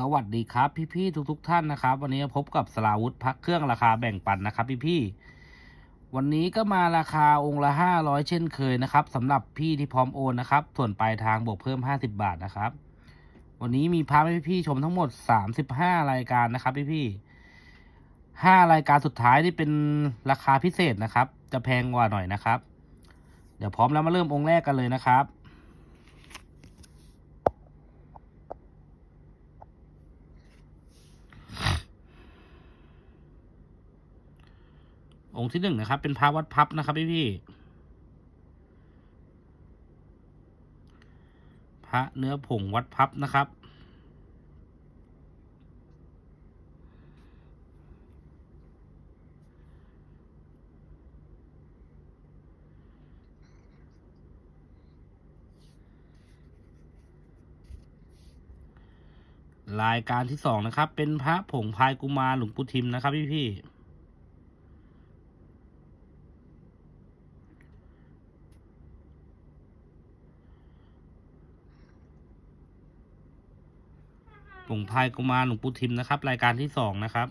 สวัสดีครับพี่ๆทุก ๆ ท่านนะครับ วันนี้พบกับสลาวุธพักเครื่องราคาแบ่งปันนะครับ พี่ๆวันนี้ก็มาราคาองค์ละห้าร้อยเช่นเคยนะครับสำหรับพี่ที่พร้อมโอนนะครับ ส่วนปลายทางบวกเพิ่มห้าสิบาทนะครับ วันนี้มีพาให้พี่ๆชมทั้งหมดสามสิบห้ารายการนะครับ พี่ๆห้ารายการสุดท้ายที่เป็นราคาพิเศษนะครับ จะแพงกว่าหน่อยนะครับ เดี๋ยวพร้อมแล้วมาเริ่มองค์แรกกันเลยนะครับ องค์ที่หนึ่งนะครับ เป็นพระวัดพับนะครับพี่พี่พระเนื้อผงวัดพับนะครับ รายการที่สองนะครับ เป็นพระผงพายกุมารหลวงปู่ทิมนะครับพี่พี่ ๆหลวงพายกุมารหลวงปู่ทิมนะครับ รายการที่สองนะครับ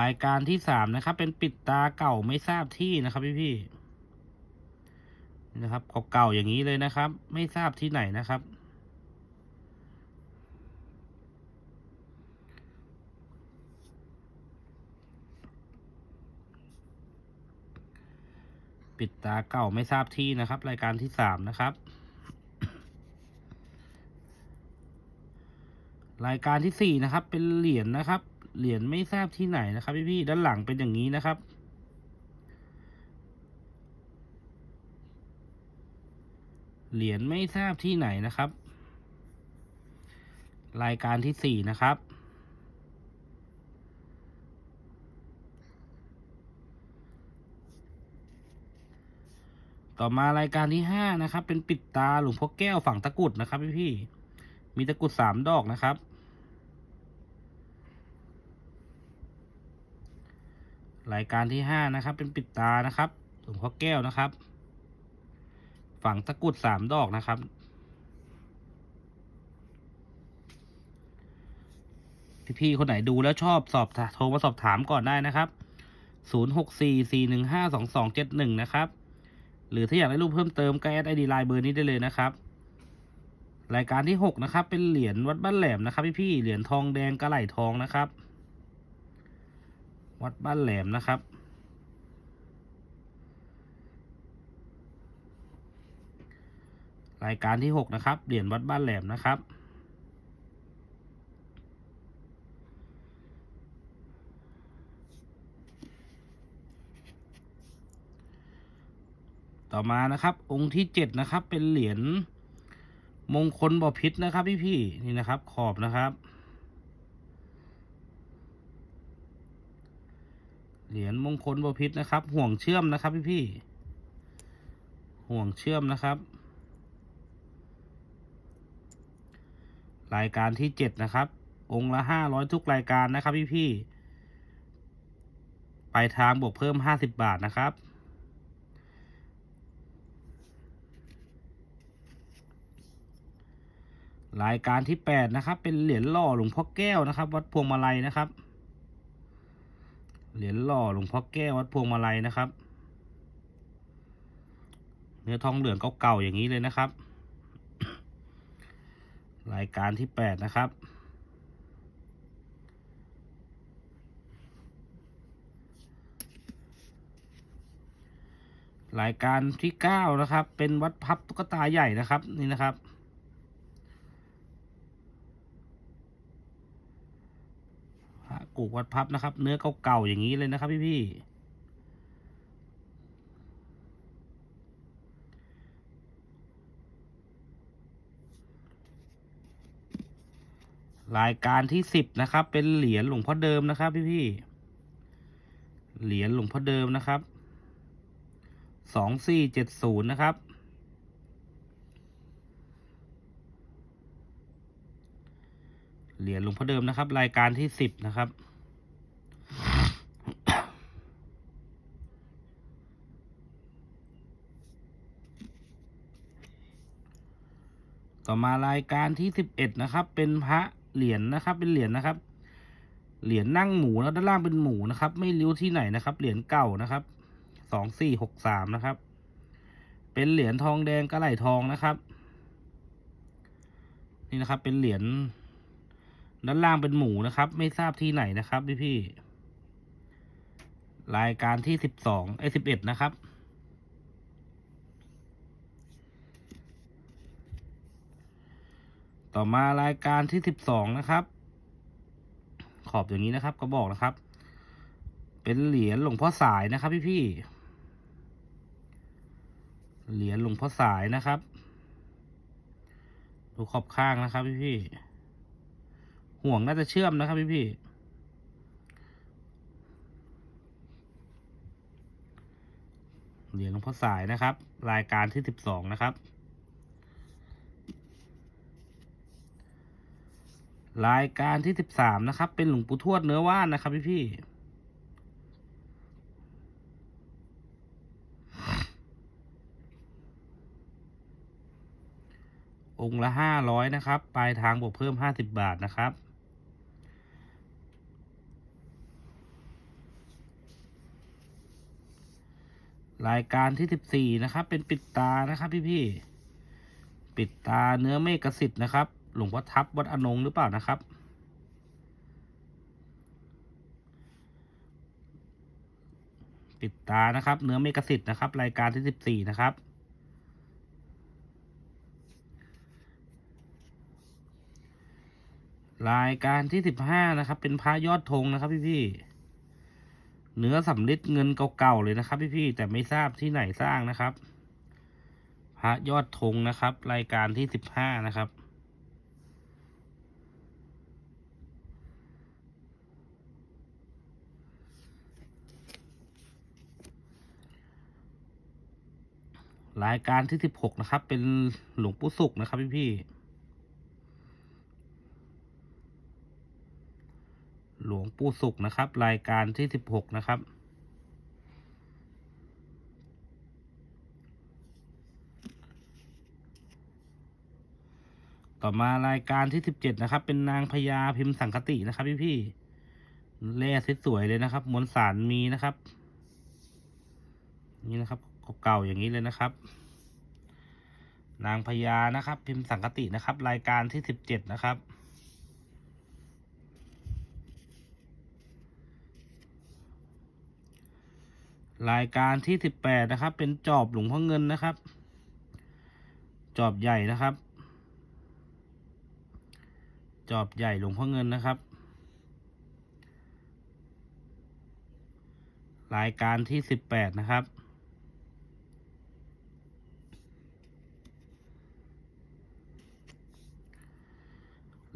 รายการที่สามนะครับ เป็นปิดตาเก่าไม่ทราบที่นะครับพี่พี่นะครับเก่าๆอย่างนี้เลยนะครับ ไม่ทราบที่ไหนนะครับ ปิดตาเก่าไม่ทราบที่นะครับ รายการที่สามนะครับ รายการที่สี่นะครับ เป็นเหรียญนะครับ เหรียญไม่ทราบที่ไหนนะครับพี่ๆด้านหลังเป็นอย่างนี้นะครับเหรียญไม่ทราบที่ไหนนะครับ รายการที่สี่นะครับ ต่อมารายการที่ห้านะครับ เป็นปิดตาหลวงพ่อแก้วฝั่งตะกุดนะครับพี่พี่มีตะกุดสามดอกนะครับ รายการที่ห้านะครับ เป็นปิดตานะครับหลวงพ่อแก้วนะครับ ฝั่งตะกุดสามดอกนะครับพี่ๆคนไหนดูแล้วชอบสอบถโทรมาสอบถามก่อนได้นะครับศูนย์หกสี่สี่หนึ่งห้าสองสองเจ็ดหนึ่งนะครับ หรือถ้าอยากได้รูปเพิ่มเติมก็แอดไอดีไลน์เบอร์นี้ได้เลยนะครับ รายการที่หกนะครับ เป็นเหรียญวัดบ้านแหลมนะครับพี่พี่เหรียญทองแดงกระไหลทองนะครับ วัดบ้านแหลมนะครับรายการที่หกนะครับ เหรียญวัดบ้านแหลมนะครับ ต่อมานะครับ องค์ที่เจ็ดนะครับ เป็นเหรียญมงคลบพิษนะครับพี่พี่นี่นะครับ ขอบนะครับ เหรียญมงคลบพิษนะครับ ห่วงเชื่อมนะครับพี่พี่ห่วงเชื่อมนะครับ รายการที่เจ็ดนะครับ องค์ละห้าร้อยทุกรายการนะครับพี่พี่ๆปลายทางบวกเพิ่มห้าสิบบาทนะครับ รายการที่แปดนะครับ เป็นเหรียญหล่อหลวงพ่อแก้วนะครับ วัดพวงมาลัยนะครับ เหรียญหล่อหลวงพ่อแก้ววัดพวงมาลัยนะครับ เนื้อทองเหลืองเก่าๆอย่างนี้เลยนะครับ รายการที่แปดนะครับรายการที่เก้านะครับ เป็นวัดพับตุ๊กตาใหญ่นะครับ นี่นะครับ พระ กูกวัดพับนะครับ เนื้อเก่าๆอย่างนี้เลยนะครับพี่ๆรายการที่สิบนะครับ เป็นเหรียญหลวงพ่อเดิมนะครับ พี่ๆเหรียญหลวงพ่อเดิมนะครับสองสี่เจ็ดศูนย์นะครับ เหรียญหลวงพ่อเดิมนะครับ รายการที่สิบนะครับ ต่อมารายการที่สิบเอ็ดนะครับ เป็นพระเหรียญนะครับ เป็นเหรียญนะครับ เหรียญนั่งหมูแล้วด้านล่างเป็นหมูนะครับ ไม่รู้ที่ไหนนะครับ เหรียญเก่านะครับสองสี่หกสามนะครับ เป็นเหรียญทองแดงกระไหลทองนะครับ นี่นะครับ เป็นเหรียญด้านล่างเป็นหมูนะครับ ไม่ทราบที่ไหนนะครับพี่พี่รายการที่สิบสองไอ้สิบเอ็ดนะครับ ต่อมารายการที่สิบสองนะครับ ขอบอย่างนี้นะครับก็บอกนะครับ เป็นเหรียญหลวงพ่อสายนะครับ พี่พี่เหรียญหลวงพ่อสายนะครับ ดูขอบข้างนะครับ พี่พี่ห่วงน่าจะเชื่อมนะครับ พี่พี่เหรียญหลวงพ่อสายนะครับ รายการที่สิบสองนะครับ รายการที่สิบสามนะครับ เป็นหลวงปู่ทวดเนื้อว่านนะครับพี่พี่องค์ละห้าร้อยนะครับ ปลายทางบวกเพิ่มห้าสิบบาทนะครับ รายการที่สิบสี่นะครับ เป็นปิดตานะครับพี่พี่ปิดตาเนื้อเมฆสิทธิ์นะครับ หลวงพ่อทับวัดอนงหรือเปล่านะครับ ปิดตานะครับ เนื้อเมกสิทธิ์นะครับ รายการที่สิบสี่นะครับ รายการที่สิบห้านะครับ เป็นพระยอดธงนะครับพี่พี่เนื้อสำริดเงินเก่าๆเลยนะครับพี่พี่ๆแต่ไม่ทราบที่ไหนสร้างนะครับ พระยอดธงนะครับ รายการที่สิบห้านะครับ รายการที่สิบหกนะครับ เป็นหลวงปู่สุขนะครับ พี่พี่หลวงปู่สุขนะครับ รายการที่สิบหกนะครับ ต่อมารายการที่สิบเจ็ดนะครับ เป็นนางพญาพิมพ์สังคตินะครับ พี่พี่แร่สวยๆเลยนะครับมวลสารมีนะครับ นี่นะครับ เก่าๆอย่างนี้เลยนะครับ นางพญานะครับ พิมพ์สังคตินะครับ รายการที่สิบเจ็ดนะครับรายการที่สิบแปดนะครับ เป็นจอบหลวงพ่อเงินนะครับ จอบใหญ่นะครับ จอบใหญ่หลวงพ่อเงินนะครับ รายการที่สิบแปดนะครับ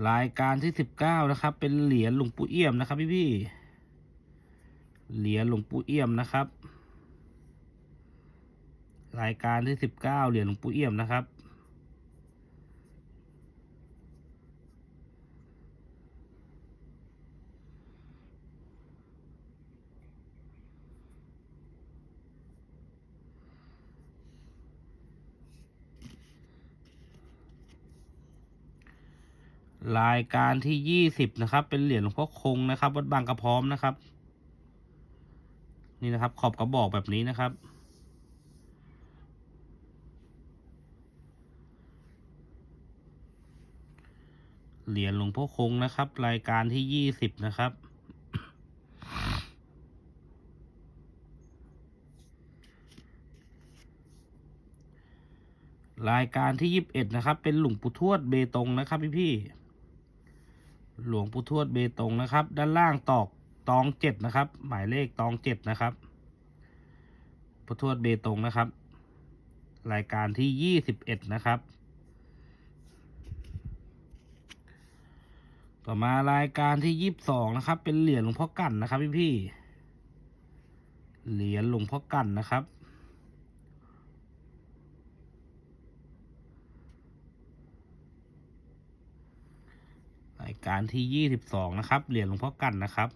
รายการที่สิบเก้านะครับ เป็นเหรียญหลวงปู่เอี่ยมนะครับพี่พี่เหรียญหลวงปู่เอี่ยมนะครับ รายการที่สิบเก้าเหรียญหลวงปู่เอี่ยมนะครับ รายการที่ยี่สิบนะครับ เป็นเหรียญหลวงพ่อคงนะครับ วัดบางกระพร้อมนะครับ นี่นะครับ ขอบกระบอกแบบนี้นะครับ เหรียญหลวงพ่อคงนะครับ รายการที่ยี่สิบนะครับรายการที่ยี่สิบเอ็ดนะครับ เป็นหลวงปู่ทวดเบตงนะครับพี่พี่ หลวงปู่ทวดเบตงนะครับ ด้านล่างตอกตองเจ็ดนะครับ หมายเลขตองเจ็ดนะครับปู่ทวดเบตงนะครับ รายการที่ยี่สิบเอ็ดนะครับ ต่อมารายการที่ยี่สิบสองนะครับ เป็นเหรียญหลวงพ่อกั่นนะครับพี่พี่เหรียญหลวงพ่อกั่นนะครับ ราย การที่ยี่สิบสองนะครับ เหรียญหลวงพ่อกันนะครับ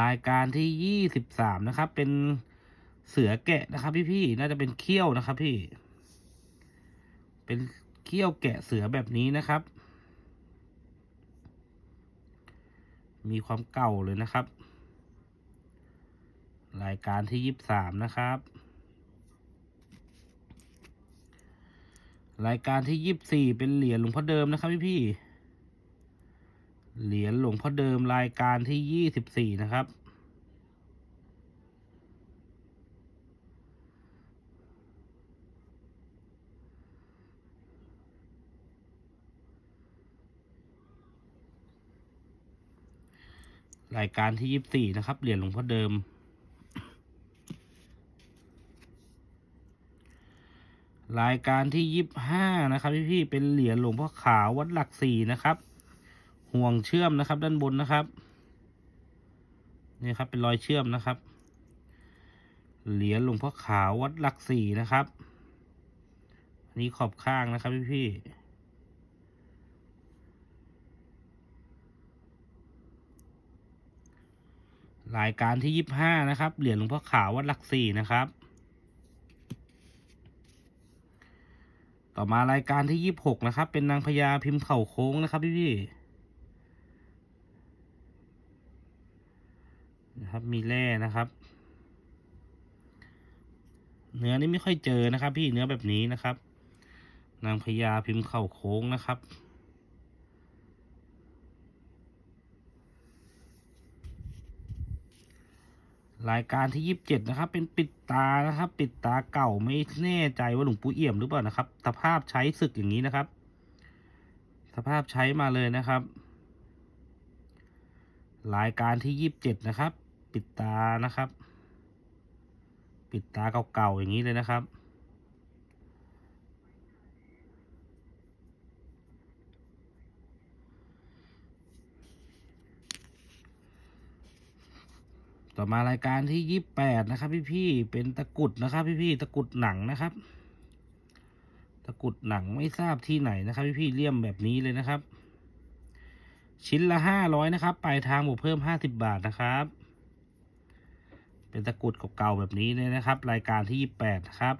รายการที่ยี่สิบสามนะครับ เป็นเสือแกะนะครับ พี่พี่ๆน่าจะเป็นเขี้ยวนะครับ พี่ เป็นเขี้ยวแกะเสือแบบนี้นะครับ มีความเก่าเลยนะครับ รายการที่ยี่สิบสามนะครับ รายการที่ยี่สิบสี่เป็นเหรียญหลวงพ่อเดิมนะครับพี่พี่เหรียญหลวงพ่อเดิมรายการที่ยี่สิบสี่นะครับ รายการที่ยี่สิบสี่นะครับ เหรียญหลวงพ่อเดิม รายการที่ยี่สิบห้านะครับพี่พี่เป็นเหรียญหลวงพ่อขาววัดหลักสี่นะครับ ห่วงเชื่อมนะครับ ด้านบนนะครับนี่ครับเป็นรอยเชื่อมนะครับ เหรียญหลวงพ่อขาววัดหลักสี่นะครับนนี้ขอบข้างนะครับพี่พี่รายการที่ยี่ห้านะครับ เหรียญหลวงพ่อขาววัดหลักสี่นะครับ ต่อมารายการที่ยี่หกนะครับ เป็นนางพญาพิมพ์เข่าโค้งนะครับพี่พี่นะครับมีแร่นะครับ เนื้อนี่ไม่ค่อยเจอนะครับ พี่เนื้อแบบนี้นะครับ นางพญาพิมพ์เข่าโค้งนะครับ รายการที่ยี่สิบเจ็ดนะครับ เป็นปิดตานะครับ ปิดตาเก่าไม่แน่ใจว่าหลวงปู่เอี่ยมหรือเปล่านะครับสภาพใช้ศึกอย่างนี้นะครับ สภาพใช้มาเลยนะครับ รายการที่ยี่สิบเจ็ดนะครับ ปิดตานะครับ ปิดตาเก่าๆอย่างนี้เลยนะครับ ต่อมารายการที่ยี่แปดนะครับ พี่ๆเป็นตะกุดนะครับ พี่ๆตะกุดหนังนะครับ ตะกุดหนังไม่ทราบที่ไหนนะครับ พี่ๆเลี่ยมแบบนี้เลยนะครับ ชิ้นละห้าร้อยนะครับปลายทางบวกเพิ่มห้าสิบบาทนะครับ เป็นตะกุดเก่าๆแบบนี้เลยนะครับ รายการที่ยี่แปดนะครับ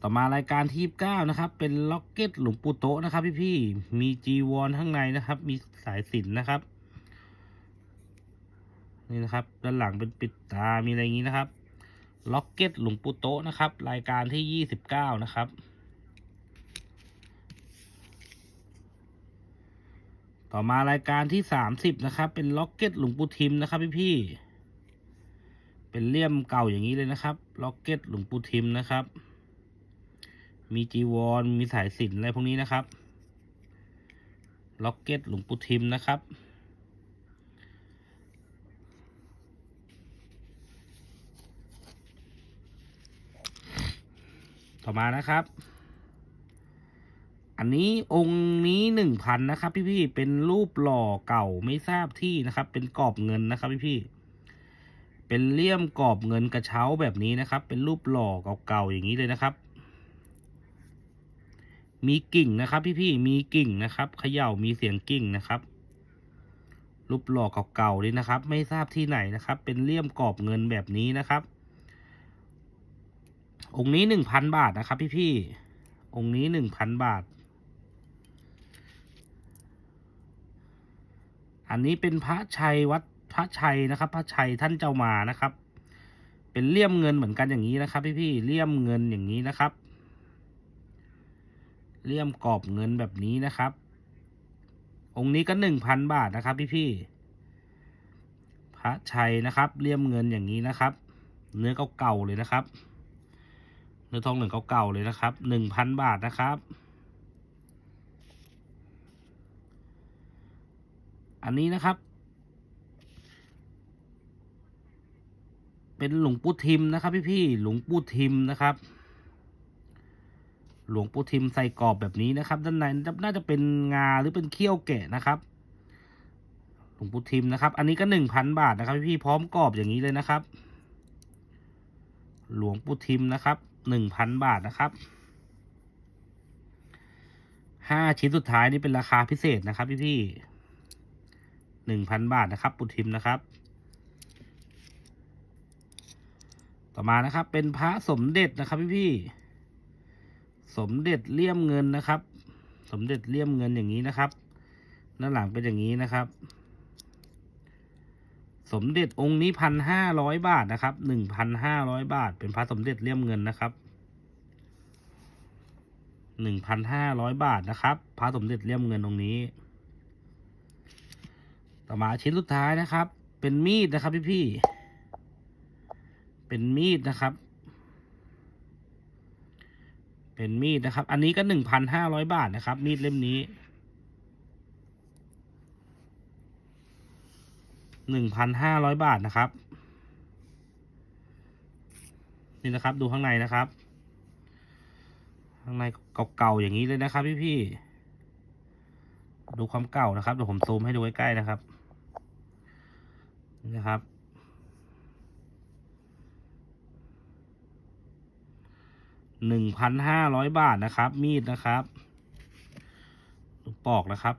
ต่อมารายการที่ยีเก้านะครับ เป็นล็อกเก็ตหลวงปู่โตะนะครับ พี่ๆมีจีวรข้างในนะครับ มีสายสิญจนนะครับ นี่นะครับ ด้านหลังเป็นปิดตา มีอะไรอย่างนี้นะครับ ล็อกเก็ตหลวงปู่โตะนะครับ รายการที่ยี่สิบเก้านะครับ ต่อมารายการที่สามสิบนะครับ เป็นล็อกเก็ตหลวงปู่ทิมนะครับพี่พี่ เป็นเลี่ยมเก่าอย่างนี้เลยนะครับ ล็อกเก็ตหลวงปู่ทิมนะครับ มีจีวร มีสายสิญจนอะไรพวกนี้นะครับ ล็อกเก็ตหลวงปู่ทิมนะครับ ต่อมานะครับ อันนี้องค์นี้หนึ่งพันนะครับ พี่ๆเป็นรูปหล่อเก่าไม่ทราบที่นะครับ เป็นกรอบเงินนะครับ พี่ๆเป็นเลี่ยมกรอบเงินกระเช้าแบบนี้นะครับ เป็นรูปหล่อเก่าๆอย่างนี้เลยนะครับ มีกิ่งนะครับ พี่ๆมีกิ่งนะครับเขย่ามีเสียงกิ่งนะครับรูปหล่อเก่าๆเลยนะครับ ไม่ทราบที่ไหนนะครับ เป็นเลี่ยมกรอบเงินแบบนี้นะครับ องค์นี้หนึ่งพันบาทนะครับพี่พี่องค์นี้หนึ่งพันบาท อันนี้เป็นพระชัยวัดพระชัยนะครับ พระชัยท่านเจ้ามานะครับ เป็นเลี่ยมเงินเหมือนกันอย่างนี้นะครับ พี่พี่เลี่ยมเงินอย่างนี้นะครับ เลี่ยมกรอบเงินแบบนี้นะครับ องค์นี้ก็หนึ่งพันบาทนะครับ พี่พี่พระชัยนะครับเลี่ยมเงินอย่างนี้นะครับ เนื้อเก่าๆเลยนะครับ เนื้อทองเหลืองเก่าๆเลยนะครับหนึ่งพันบาทนะครับ อันนี้นะครับ เป็นหลวงปู่ทิมนะครับ พี่ๆหลวงปู่ทิมนะครับ หลวงปู่ทิมใส่กรอบแบบนี้นะครับ ด้านในน่าจะเป็นงาหรือเป็นเขี้ยวแกะนะครับหลวงปู่ทิมนะครับ อันนี้ก็หนึ่งพันบาทนะครับ พี่ๆพร้อมกรอบอย่างนี้เลยนะครับ หลวงปู่ทิมนะครับ หนึ่งพันบาทนะครับห้าชิ้นสุดท้ายนี่เป็นราคาพิเศษนะครับพี่พี่หนึ่งพันบาทนะครับปูทิมนะครับ ต่อมานะครับ เป็นพระสมเด็จนะครับพี่พี่สมเด็จเลี่ยมเงินนะครับ สมเด็จเลี่ยมเงินอย่างนี้นะครับ ด้านหลังเป็นอย่างนี้นะครับ สมเด็จองค์นี้พันห้าร้อยบาทนะครับหนึ่งพันห้าร้อยบาท เป็นพระสมเด็จเลี่ยมเงินนะครับหนึ่งพันห้าร้อยบาทนะครับพระสมเด็จเลี่ยมเงินองค์นี้ ต่อมาชิ้นสุดท้ายนะครับ เป็นมีดนะครับพี่พี่เป็นมีดนะครับ เป็นมีดนะครับ อันนี้ก็หนึ่งพันห้าร้อยบาทนะครับ มีดเล่มนี้ หนึ่งพันห้าร้อยบาทนะครับ นี่นะครับดูข้างในนะครับ ข้างในเก่าๆอย่างนี้เลยนะครับพี่ๆดูความเก่านะครับเดี๋ยวผมซูมให้ดูใกล้ๆนะครับนี่นะครับหนึ่งพันห้าร้อยบาทนะครับ มีดนะครับลูกปอกนะครับ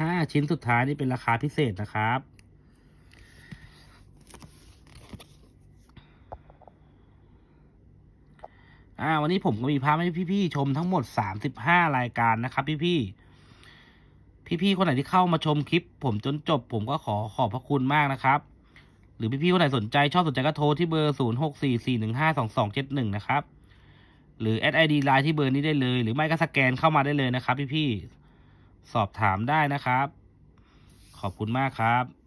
ห้าชิ้นสุดท้ายนี่เป็นราคาพิเศษนะครับ อ่า วันนี้ผมก็มีภาพให้พี่ๆชมทั้งหมดสามสิบห้ารายการนะครับ พี่ๆ พี่ๆ คนไหนที่เข้ามาชมคลิป ผมจนจบ ผมก็ขอขอบพระคุณมากนะครับ หรือพี่ๆ คนไหนสนใจชอบสนใจก็โทรที่เบอร์ศูนย์หกสี่สี่หนึ่งห้าสองสองเจ็ดหนึ่งนะครับหรือแอดไอดีไลน์ที่เบอร์นี้ได้เลย หรือไม่ก็สแกนเข้ามาได้เลยนะครับพี่ๆ สอบถามได้นะครับ ขอบคุณมากครับ